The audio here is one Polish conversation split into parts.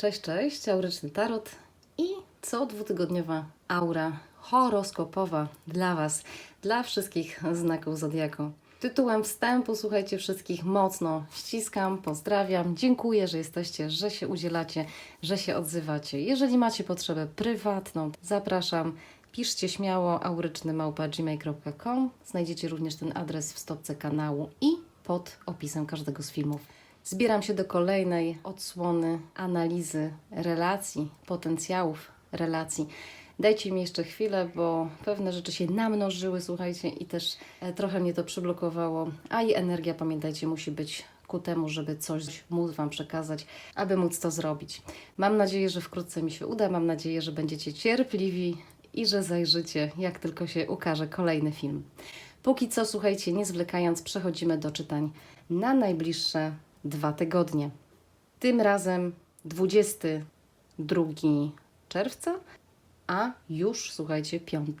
Cześć, cześć, auryczny tarot i co dwutygodniowa aura horoskopowa dla Was, dla wszystkich znaków zodiaku. Tytułem wstępu, słuchajcie, wszystkich mocno ściskam, pozdrawiam, dziękuję, że jesteście, że się udzielacie, że się odzywacie. Jeżeli macie potrzebę prywatną, zapraszam, piszcie śmiało aurycznymałpa.gmail.com Znajdziecie również ten adres w stopce kanału i pod opisem każdego z filmów. Zbieram się do kolejnej odsłony analizy relacji, potencjałów relacji. Dajcie mi jeszcze chwilę, bo pewne rzeczy się namnożyły, słuchajcie, i też e, trochę mnie to przyblokowało. A i energia, pamiętajcie, musi być ku temu, żeby coś móc Wam przekazać, aby móc to zrobić. Mam nadzieję, że wkrótce mi się uda. Mam nadzieję, że będziecie cierpliwi i że zajrzycie, jak tylko się ukaże kolejny film. Póki co, słuchajcie, nie zwlekając, przechodzimy do czytań na najbliższe dwa tygodnie. Tym razem 22 czerwca, a już, słuchajcie, 5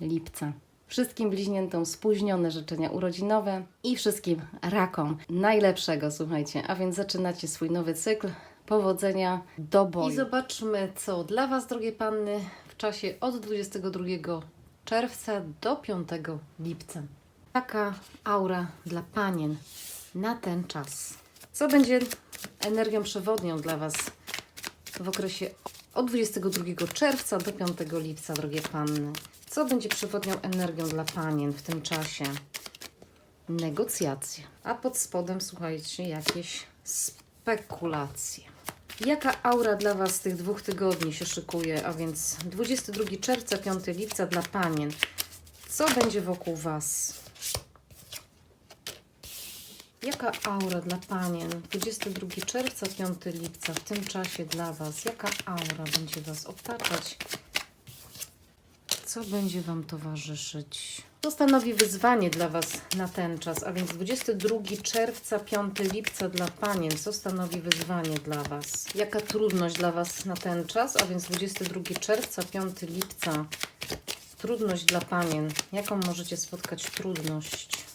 lipca. Wszystkim bliźniętom spóźnione życzenia urodzinowe i wszystkim rakom najlepszego, słuchajcie. A więc zaczynacie swój nowy cykl. Powodzenia do boju. I zobaczmy, co dla Was, drogie panny, w czasie od 22 czerwca do 5 lipca. Taka aura dla panien na ten czas. Co będzie energią przewodnią dla Was w okresie od 22 czerwca do 5 lipca, drogie panny? Co będzie przewodnią energią dla panien w tym czasie? Negocjacje. A pod spodem, słuchajcie, jakieś spekulacje. Jaka aura dla Was tych dwóch tygodni się szykuje? A więc 22 czerwca, 5 lipca dla panien. Co będzie wokół Was? Jaka aura dla panien? 22 czerwca, 5 lipca, w tym czasie dla Was. Jaka aura będzie Was otaczać? Co będzie Wam towarzyszyć? To stanowi wyzwanie dla Was na ten czas, a więc 22 czerwca, 5 lipca dla panien. Co stanowi wyzwanie dla Was? Jaka trudność dla Was na ten czas, a więc 22 czerwca, 5 lipca. Trudność dla panien. Jaką możecie spotkać trudność?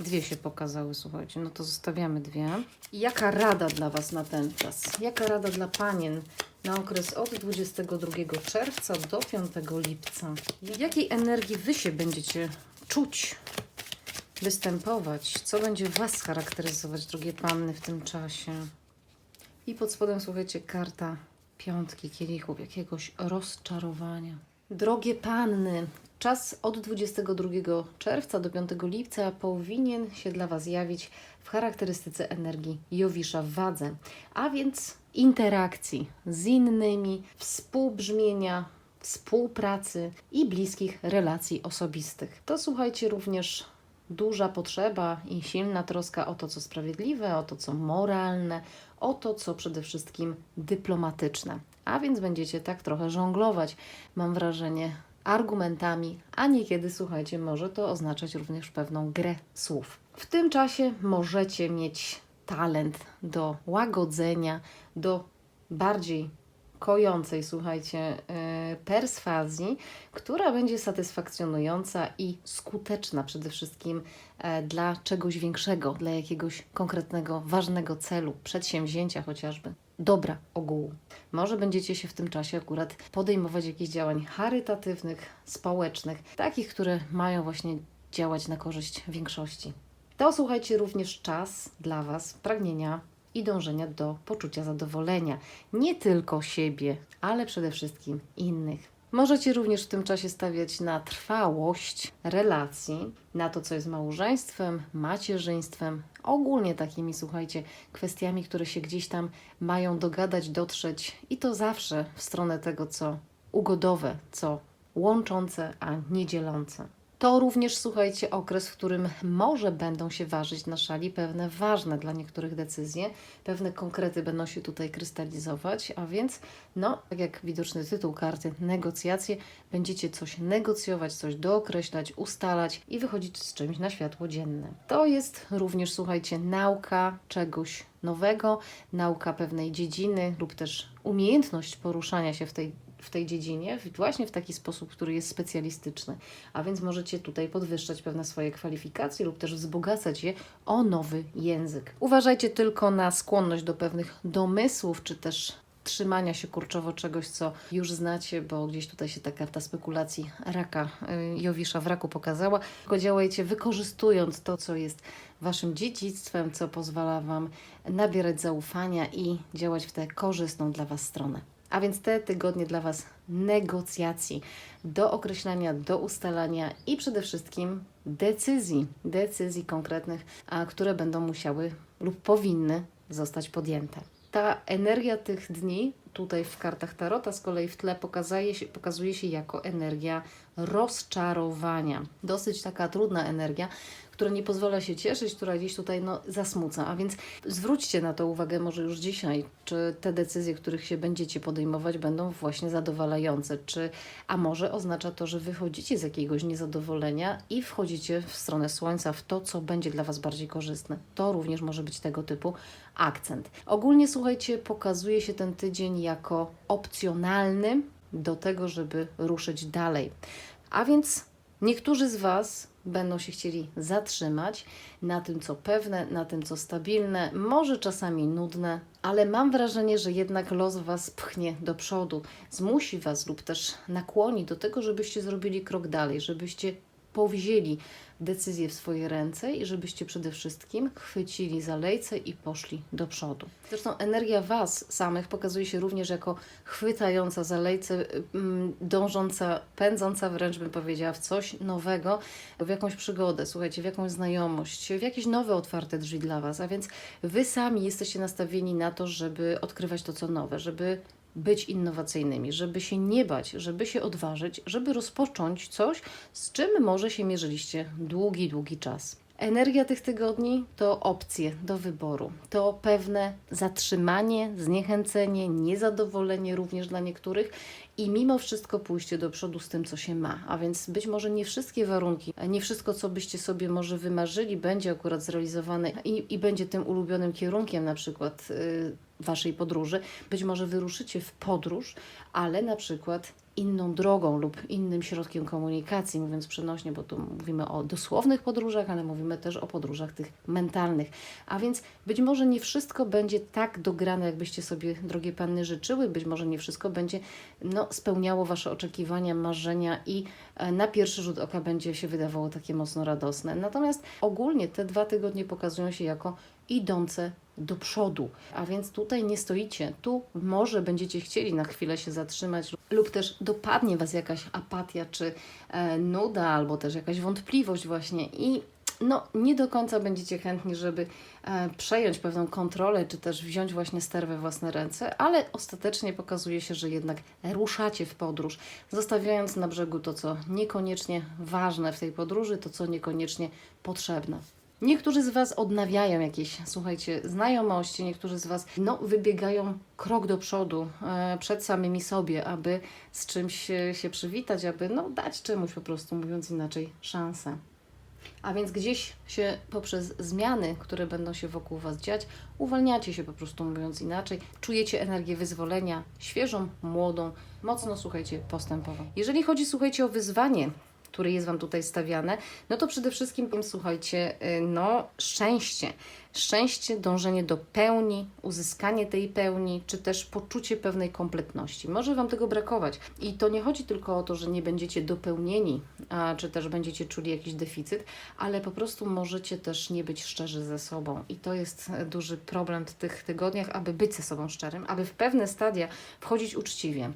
Dwie się pokazały, słuchajcie. No to zostawiamy dwie. I jaka rada dla Was na ten czas? Jaka rada dla panien na okres od 22 czerwca do 5 lipca? Jakiej energii Wy się będziecie czuć, występować? Co będzie Was charakteryzować, drogie panny, w tym czasie? I pod spodem, słuchajcie, karta piątki kielichów, jakiegoś rozczarowania. Drogie panny, czas od 22 czerwca do 5 lipca powinien się dla Was jawić w charakterystyce energii Jowisza w wadze, a więc interakcji z innymi, współbrzmienia, współpracy i bliskich relacji osobistych. To słuchajcie również duża potrzeba i silna troska o to, co sprawiedliwe, o to, co moralne, o to, co przede wszystkim dyplomatyczne. A więc będziecie tak trochę żonglować, mam wrażenie, argumentami, a niekiedy, słuchajcie, może to oznaczać również pewną grę słów. W tym czasie możecie mieć talent do łagodzenia, do bardziej kojącej, słuchajcie, yy, perswazji, która będzie satysfakcjonująca i skuteczna przede wszystkim e, dla czegoś większego, dla jakiegoś konkretnego, ważnego celu, przedsięwzięcia chociażby. Dobra ogółu. Może będziecie się w tym czasie akurat podejmować jakichś działań charytatywnych, społecznych, takich, które mają właśnie działać na korzyść większości. To słuchajcie również czas dla Was pragnienia i dążenia do poczucia zadowolenia. Nie tylko siebie, ale przede wszystkim innych. Możecie również w tym czasie stawiać na trwałość relacji, na to, co jest małżeństwem, macierzyństwem, ogólnie takimi, słuchajcie, kwestiami, które się gdzieś tam mają dogadać, dotrzeć i to zawsze w stronę tego, co ugodowe, co łączące, a nie dzielące. To również, słuchajcie, okres, w którym może będą się ważyć na szali pewne ważne dla niektórych decyzje, pewne konkrety będą się tutaj krystalizować, a więc, no, tak jak widoczny tytuł karty, negocjacje, będziecie coś negocjować, coś dookreślać, ustalać i wychodzić z czymś na światło dzienne. To jest również, słuchajcie, nauka czegoś nowego, nauka pewnej dziedziny lub też umiejętność poruszania się w tej w tej dziedzinie właśnie w taki sposób, który jest specjalistyczny. A więc możecie tutaj podwyższać pewne swoje kwalifikacje lub też wzbogacać je o nowy język. Uważajcie tylko na skłonność do pewnych domysłów czy też trzymania się kurczowo czegoś, co już znacie, bo gdzieś tutaj się ta karta spekulacji raka, y, Jowisza w raku pokazała. Tylko działajcie wykorzystując to, co jest waszym dziedzictwem, co pozwala wam nabierać zaufania i działać w tę korzystną dla was stronę. A więc te tygodnie dla Was negocjacji, do określania, do ustalania i przede wszystkim decyzji, decyzji konkretnych, a, które będą musiały lub powinny zostać podjęte. Ta energia tych dni tutaj w kartach Tarota z kolei w tle pokazuje się, pokazuje się jako energia rozczarowania. Dosyć taka trudna energia, która nie pozwala się cieszyć, która gdzieś tutaj no, zasmuca. A więc zwróćcie na to uwagę może już dzisiaj, czy te decyzje, których się będziecie podejmować, będą właśnie zadowalające, czy a może oznacza to, że wychodzicie z jakiegoś niezadowolenia i wchodzicie w stronę słońca, w to, co będzie dla Was bardziej korzystne. To również może być tego typu akcent. Ogólnie słuchajcie, pokazuje się ten tydzień jako opcjonalny do tego, żeby ruszyć dalej. A więc niektórzy z Was będą się chcieli zatrzymać na tym, co pewne, na tym, co stabilne, może czasami nudne, ale mam wrażenie, że jednak los Was pchnie do przodu, zmusi Was lub też nakłoni do tego, żebyście zrobili krok dalej, żebyście powzięli decyzję w swoje ręce i żebyście przede wszystkim chwycili za lejce i poszli do przodu. Zresztą energia Was samych pokazuje się również jako chwytająca za lejce, mm, dążąca, pędząca wręcz bym powiedziała w coś nowego, w jakąś przygodę, słuchajcie, w jakąś znajomość, w jakieś nowe otwarte drzwi dla Was. A więc Wy sami jesteście nastawieni na to, żeby odkrywać to, co nowe, żeby być innowacyjnymi, żeby się nie bać, żeby się odważyć, żeby rozpocząć coś, z czym może się mierzyliście długi, długi czas. Energia tych tygodni to opcje do wyboru, to pewne zatrzymanie, zniechęcenie, niezadowolenie również dla niektórych i mimo wszystko pójście do przodu z tym, co się ma. A więc być może nie wszystkie warunki, nie wszystko, co byście sobie może wymarzyli, będzie akurat zrealizowane i, i będzie tym ulubionym kierunkiem na przykład yy, Waszej podróży. Być może wyruszycie w podróż, ale na przykład inną drogą lub innym środkiem komunikacji, mówiąc przenośnie, bo tu mówimy o dosłownych podróżach, ale mówimy też o podróżach tych mentalnych. A więc być może nie wszystko będzie tak dograne, jakbyście sobie, drogie panny, życzyły, być może nie wszystko będzie no, spełniało Wasze oczekiwania, marzenia i e, na pierwszy rzut oka będzie się wydawało takie mocno radosne. Natomiast ogólnie te dwa tygodnie pokazują się jako idące do przodu. A więc tutaj nie stoicie. Tu może będziecie chcieli na chwilę się zatrzymać, lub też dopadnie Was jakaś apatia, czy e, nuda, albo też jakaś wątpliwość, właśnie. I no, nie do końca będziecie chętni, żeby e, przejąć pewną kontrolę, czy też wziąć właśnie ster we własne ręce, ale ostatecznie pokazuje się, że jednak ruszacie w podróż, zostawiając na brzegu to, co niekoniecznie ważne w tej podróży, to, co niekoniecznie potrzebne. Niektórzy z Was odnawiają jakieś, słuchajcie, znajomości, niektórzy z Was no, wybiegają krok do przodu e, przed samymi sobie, aby z czymś się, się przywitać, aby no, dać czemuś po prostu, mówiąc inaczej, szansę. A więc gdzieś się poprzez zmiany, które będą się wokół Was dziać, uwalniacie się po prostu, mówiąc inaczej, czujecie energię wyzwolenia, świeżą, młodą, mocno, słuchajcie, postępową. Jeżeli chodzi, słuchajcie, o wyzwanie, które jest Wam tutaj stawiane, no to przede wszystkim, słuchajcie, y, no szczęście. Szczęście, dążenie do pełni, uzyskanie tej pełni, czy też poczucie pewnej kompletności. Może Wam tego brakować. I to nie chodzi tylko o to, że nie będziecie dopełnieni, a, czy też będziecie czuli jakiś deficyt, ale po prostu możecie też nie być szczerzy ze sobą. I to jest e, duży problem w tych tygodniach, aby być ze sobą szczerym, aby w pewne stadia wchodzić uczciwie.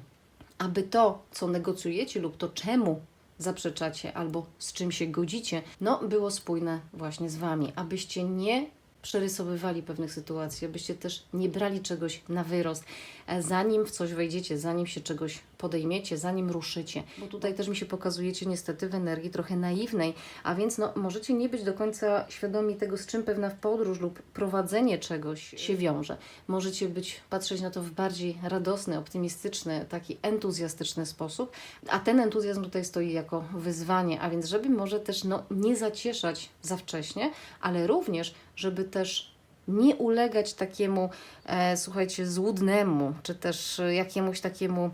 Aby to, co negocjujecie lub to, czemu zaprzeczacie albo z czym się godzicie, no było spójne właśnie z Wami, abyście nie przerysowywali pewnych sytuacji, abyście też nie brali czegoś na wyrost, e, zanim w coś wejdziecie, zanim się czegoś podejmiecie, zanim ruszycie. Bo tutaj też mi się pokazujecie niestety w energii trochę naiwnej, a więc no, możecie nie być do końca świadomi tego, z czym pewna podróż lub prowadzenie czegoś się wiąże. Możecie być, patrzeć na to w bardziej radosny, optymistyczny, taki entuzjastyczny sposób, a ten entuzjazm tutaj stoi jako wyzwanie, a więc żeby może też no, nie zacieszać za wcześnie, ale również, żeby też nie ulegać takiemu, e, słuchajcie, złudnemu, czy też jakiemuś takiemu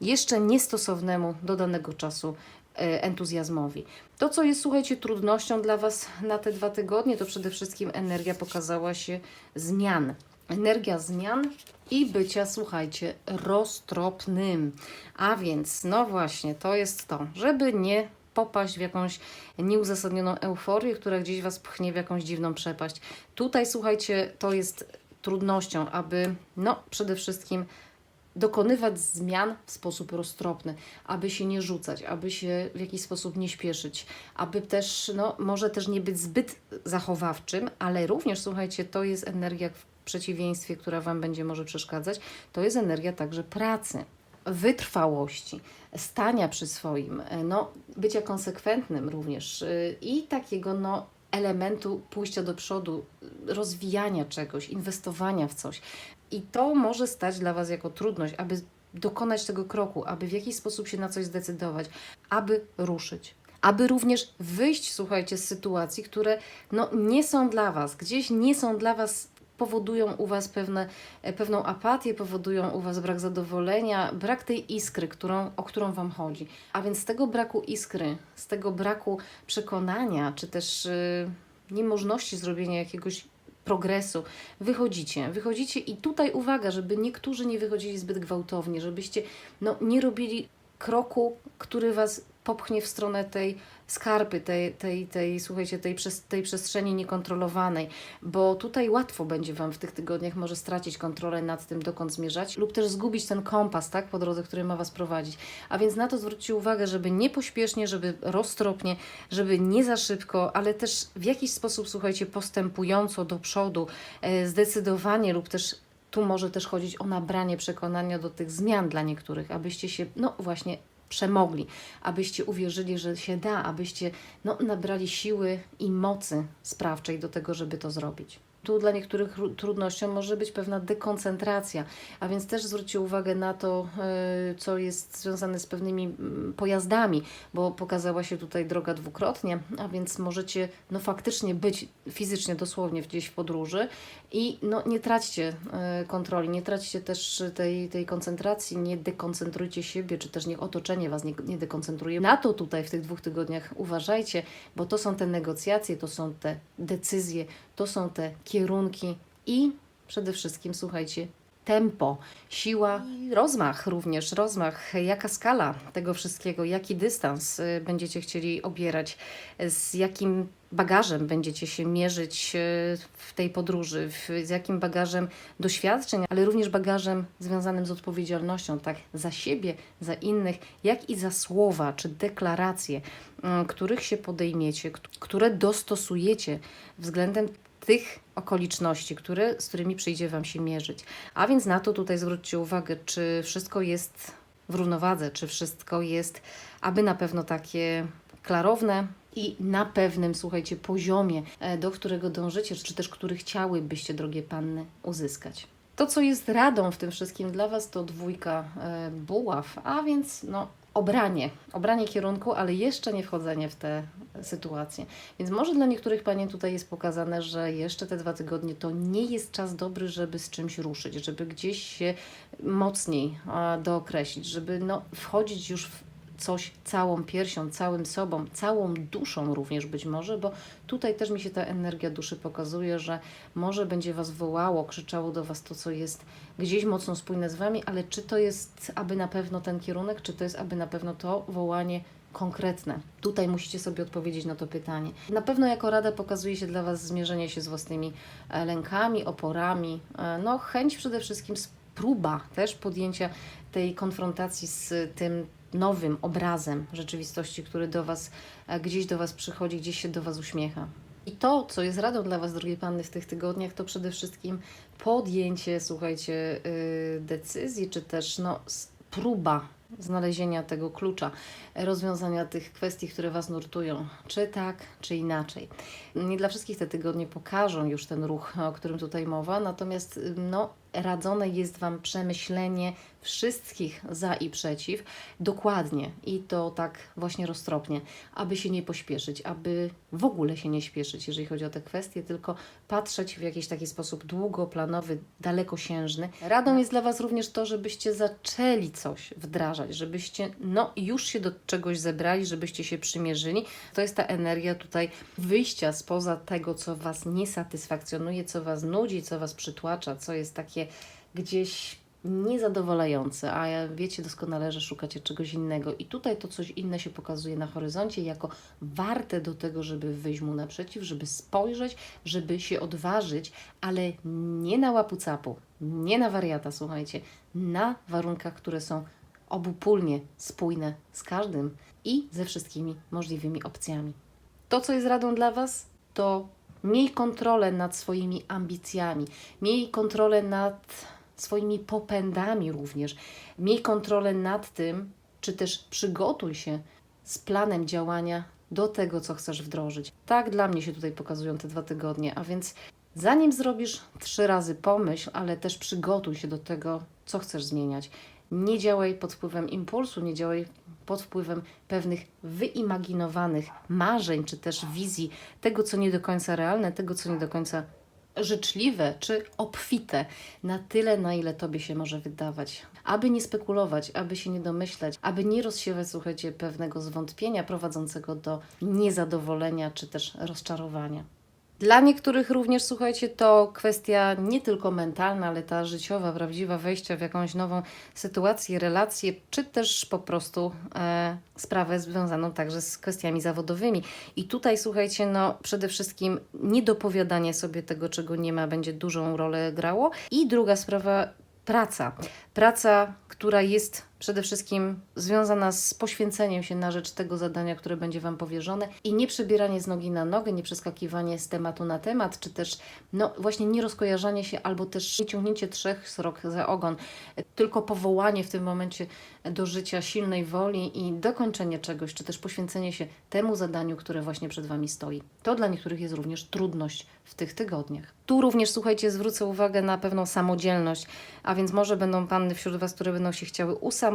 jeszcze niestosownemu do danego czasu e, entuzjazmowi. To, co jest, słuchajcie, trudnością dla Was na te dwa tygodnie, to przede wszystkim energia pokazała się zmian. energia zmian i bycia, słuchajcie, roztropnym. A więc, no właśnie, to jest to, żeby nie popaść w jakąś nieuzasadnioną euforię, która gdzieś Was pchnie w jakąś dziwną przepaść. Tutaj, słuchajcie, to jest trudnością, aby, no, przede wszystkim dokonywać zmian w sposób roztropny, aby się nie rzucać, aby się w jakiś sposób nie śpieszyć, aby też, no, może też nie być zbyt zachowawczym, ale również, słuchajcie, to jest energia w przeciwieństwie, która Wam będzie może przeszkadzać, to jest energia także pracy, wytrwałości, stania przy swoim, no, bycia konsekwentnym również y, i takiego, no, elementu pójścia do przodu, rozwijania czegoś, inwestowania w coś. I to może stać dla Was jako trudność, aby dokonać tego kroku, aby w jakiś sposób się na coś zdecydować, aby ruszyć. Aby również wyjść, słuchajcie, z sytuacji, które no, nie są dla Was, gdzieś nie są dla Was, powodują u Was pewne, e, pewną apatię, powodują u Was brak zadowolenia, brak tej iskry, którą, o którą Wam chodzi. A więc z tego braku iskry, z tego braku przekonania, czy też yy, niemożności zrobienia jakiegoś progresu. Wychodzicie, wychodzicie i tutaj uwaga, żeby niektórzy nie wychodzili zbyt gwałtownie, żebyście no, nie robili kroku, który Was popchnie w stronę tej skarpy, tej, tej, tej słuchajcie, tej, tej przestrzeni niekontrolowanej, bo tutaj łatwo będzie Wam w tych tygodniach może stracić kontrolę nad tym, dokąd zmierzać, lub też zgubić ten kompas, tak, po drodze, który ma Was prowadzić. A więc na to zwróćcie uwagę, żeby nie pośpiesznie, żeby roztropnie, żeby nie za szybko, ale też w jakiś sposób, słuchajcie, postępująco do przodu, e, zdecydowanie lub też tu może też chodzić o nabranie przekonania do tych zmian dla niektórych, abyście się, no właśnie, przemogli, abyście uwierzyli, że się da, abyście no, nabrali siły i mocy sprawczej do tego, żeby to zrobić. Tu dla niektórych ru- trudnością może być pewna dekoncentracja, a więc też zwróćcie uwagę na to, yy, co jest związane z pewnymi mm, pojazdami, bo pokazała się tutaj droga dwukrotnie, a więc możecie no, faktycznie być fizycznie, dosłownie gdzieś w podróży i no, nie traćcie yy, kontroli, nie traćcie też tej, tej koncentracji, nie dekoncentrujcie siebie, czy też niech otoczenie Was nie, nie dekoncentruje. Na to tutaj w tych dwóch tygodniach uważajcie, bo to są te negocjacje, to są te decyzje, to są te kierunki i przede wszystkim, słuchajcie, tempo, siła i rozmach również, rozmach, jaka skala tego wszystkiego, jaki dystans y, będziecie chcieli obierać, z jakim bagażem będziecie się mierzyć y, w tej podróży, z jakim bagażem doświadczeń, ale również bagażem związanym z odpowiedzialnością, tak, za siebie, za innych, jak i za słowa czy deklaracje, y, których się podejmiecie, które dostosujecie względem tych okoliczności, które, z którymi przyjdzie Wam się mierzyć. A więc na to tutaj zwróćcie uwagę, czy wszystko jest w równowadze, czy wszystko jest, aby na pewno takie klarowne i na pewnym, słuchajcie, poziomie, e, do którego dążycie, czy też który chciałybyście, drogie panny, uzyskać. To, co jest radą w tym wszystkim dla Was, to dwójka e, buław, a więc no, obranie, obranie kierunku, ale jeszcze nie wchodzenie w te sytuacje. Więc może dla niektórych Pani tutaj jest pokazane, że jeszcze te dwa tygodnie to nie jest czas dobry, żeby z czymś ruszyć, żeby gdzieś się mocniej dookreślić, żeby no, wchodzić już w coś całą piersią, całym sobą, całą duszą również być może, bo tutaj też mi się ta energia duszy pokazuje, że może będzie Was wołało, krzyczało do Was to, co jest gdzieś mocno spójne z Wami, ale czy to jest aby na pewno ten kierunek, czy to jest aby na pewno to wołanie konkretne. Tutaj musicie sobie odpowiedzieć na to pytanie. Na pewno jako rada pokazuje się dla Was zmierzenie się z własnymi e, lękami, oporami, e, no chęć przede wszystkim, próba też podjęcia tej konfrontacji z tym nowym obrazem rzeczywistości, który do Was, e, gdzieś do Was przychodzi, gdzieś się do Was uśmiecha. I to, co jest radą dla Was, drogie panny, w tych tygodniach, to przede wszystkim podjęcie, słuchajcie, yy, decyzji, czy też no, próba znalezienia tego klucza, e, rozwiązania tych kwestii, które Was nurtują, czy tak, czy inaczej. Nie dla wszystkich te tygodnie pokażą już ten ruch, o którym tutaj mowa, natomiast y, no, radzone jest Wam przemyślenie wszystkich za i przeciw dokładnie i to tak właśnie roztropnie, aby się nie pośpieszyć, aby w ogóle się nie śpieszyć, jeżeli chodzi o te kwestie, tylko patrzeć w jakiś taki sposób długoplanowy, dalekosiężny. Radą jest dla Was również to, żebyście zaczęli coś wdrażać, żebyście no już się do czegoś zebrali, żebyście się przymierzyli. To jest ta energia tutaj wyjścia spoza tego, co Was nie satysfakcjonuje, co Was nudzi, co Was przytłacza, co jest takie gdzieś niezadowalające, a wiecie doskonale, że szukacie czegoś innego. I tutaj to coś inne się pokazuje na horyzoncie jako warte do tego, żeby wyjść mu naprzeciw, żeby spojrzeć, żeby się odważyć, ale nie na łapu-capu, nie na wariata, słuchajcie, na warunkach, które są obopólnie spójne z każdym i ze wszystkimi możliwymi opcjami. To, co jest radą dla Was, to miej kontrolę nad swoimi ambicjami, miej kontrolę nad swoimi popędami również. Miej kontrolę nad tym, czy też przygotuj się z planem działania do tego, co chcesz wdrożyć. Tak dla mnie się tutaj pokazują te dwa tygodnie, a więc zanim zrobisz trzy razy pomyśl, ale też przygotuj się do tego, co chcesz zmieniać. Nie działaj pod wpływem impulsu, nie działaj pod wpływem pewnych wyimaginowanych marzeń czy też wizji tego, co nie do końca realne, tego, co nie do końca życzliwe czy obfite na tyle, na ile tobie się może wydawać. Aby nie spekulować, aby się nie domyślać, aby nie rozsiewać, słuchajcie, pewnego zwątpienia prowadzącego do niezadowolenia czy też rozczarowania. Dla niektórych również, słuchajcie, to kwestia nie tylko mentalna, ale ta życiowa, prawdziwa wejścia w jakąś nową sytuację, relację, czy też po prostu e, sprawę związaną także z kwestiami zawodowymi. I tutaj, słuchajcie, no przede wszystkim niedopowiadanie sobie tego, czego nie ma, będzie dużą rolę grało. I druga sprawa, praca. Praca, która jest przede wszystkim związana z poświęceniem się na rzecz tego zadania, które będzie Wam powierzone i nie przebieranie z nogi na nogę, nie przeskakiwanie z tematu na temat, czy też no właśnie nie rozkojarzanie się albo też nie ciągnięcie trzech srok za ogon, tylko powołanie w tym momencie do życia silnej woli i dokończenie czegoś, czy też poświęcenie się temu zadaniu, które właśnie przed Wami stoi. To dla niektórych jest również trudność w tych tygodniach. Tu również, słuchajcie, zwrócę uwagę na pewną samodzielność, a więc może będą panny wśród Was, które będą się chciały usamodzielnić,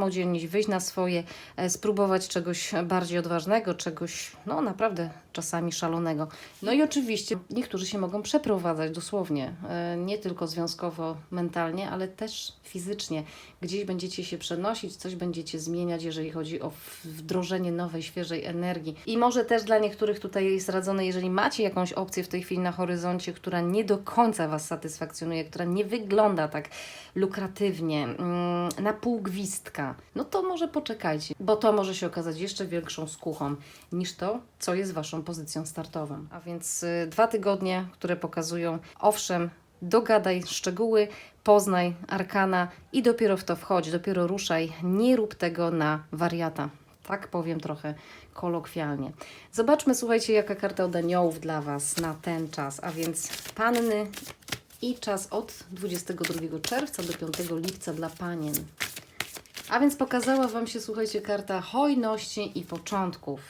wyjść na swoje, e, spróbować czegoś bardziej odważnego, czegoś, no naprawdę czasami szalonego. No i oczywiście niektórzy się mogą przeprowadzać dosłownie, e, nie tylko związkowo, mentalnie, ale też fizycznie. Gdzieś będziecie się przenosić, coś będziecie zmieniać, jeżeli chodzi o wdrożenie nowej, świeżej energii. I może też dla niektórych tutaj jest radzone, jeżeli macie jakąś opcję w tej chwili na horyzoncie, która nie do końca Was satysfakcjonuje, która nie wygląda tak lukratywnie, mm, na pół gwizdka, no to może poczekajcie, bo to może się okazać jeszcze większą skuchą niż to, co jest Waszą pozycją startową. A więc y, dwa tygodnie, które pokazują, owszem, dogadaj szczegóły, poznaj arkana i dopiero w to wchodź, dopiero ruszaj. Nie rób tego na wariata. Tak powiem trochę kolokwialnie. Zobaczmy, słuchajcie, jaka karta od aniołów dla Was na ten czas, a więc panny i czas od 22 czerwca do 5 lipca dla panien. A więc pokazała Wam się, słuchajcie, karta hojności i początków.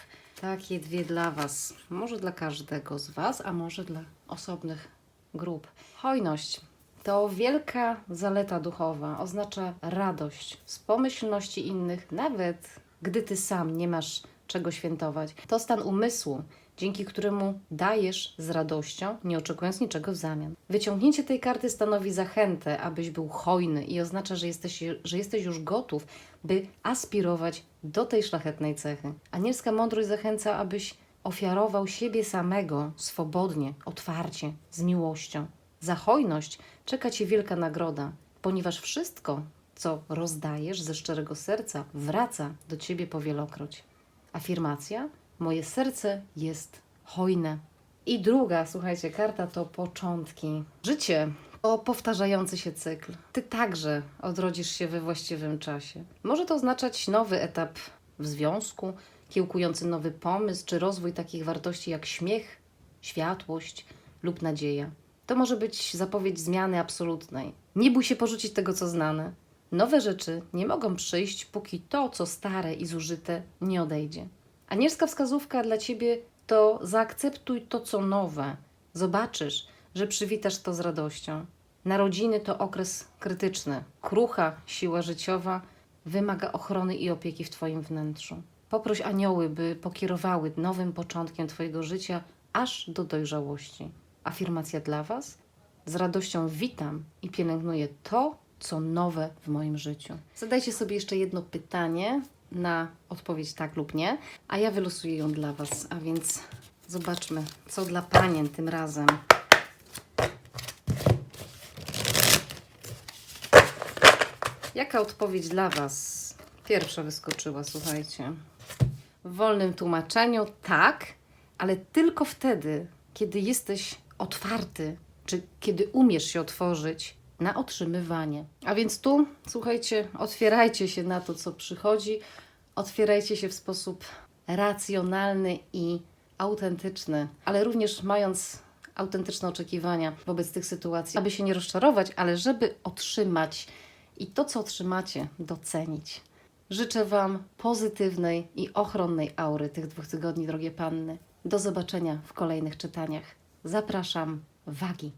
Takie dwie dla Was. Może dla każdego z Was, a może dla osobnych grup. Hojność to wielka zaleta duchowa. Oznacza radość z pomyślności innych, nawet gdy Ty sam nie masz czego świętować. To stan umysłu, dzięki któremu dajesz z radością, nie oczekując niczego w zamian. Wyciągnięcie tej karty stanowi zachętę, abyś był hojny i oznacza, że jesteś, że jesteś już gotów, by aspirować do tej szlachetnej cechy. Anielska mądrość zachęca, abyś ofiarował siebie samego swobodnie, otwarcie, z miłością. Za hojność czeka Cię wielka nagroda, ponieważ wszystko, co rozdajesz ze szczerego serca, wraca do Ciebie powielokroć. Afirmacja: Moje serce jest hojne. I druga, słuchajcie, karta to początki. Życie to powtarzający się cykl. Ty także odrodzisz się we właściwym czasie. Może to oznaczać nowy etap w związku, kiełkujący nowy pomysł, czy rozwój takich wartości jak śmiech, światłość lub nadzieja. To może być zapowiedź zmiany absolutnej. Nie bój się porzucić tego, co znane. Nowe rzeczy nie mogą przyjść, póki to, co stare i zużyte, nie odejdzie. Anielska wskazówka dla ciebie to zaakceptuj to, co nowe. Zobaczysz, że przywitasz to z radością. Narodziny to okres krytyczny. Krucha siła życiowa wymaga ochrony i opieki w Twoim wnętrzu. Poproś anioły, by pokierowały nowym początkiem Twojego życia aż do dojrzałości. Afirmacja dla Was? Z radością witam i pielęgnuję to, co nowe w moim życiu. Zadajcie sobie jeszcze jedno pytanie na odpowiedź tak lub nie, a ja wylosuję ją dla Was. A więc zobaczmy, co dla panien tym razem. Jaka odpowiedź dla Was? Pierwsza wyskoczyła, słuchajcie. W wolnym tłumaczeniu tak, ale tylko wtedy, kiedy jesteś otwarty, czy kiedy umiesz się otworzyć na otrzymywanie. A więc tu, słuchajcie, otwierajcie się na to, co przychodzi, otwierajcie się w sposób racjonalny i autentyczny, ale również mając autentyczne oczekiwania wobec tych sytuacji, aby się nie rozczarować, ale żeby otrzymać i to, co otrzymacie, docenić. Życzę Wam pozytywnej i ochronnej aury tych dwóch tygodni, drogie panny. Do zobaczenia w kolejnych czytaniach. Zapraszam, wagi.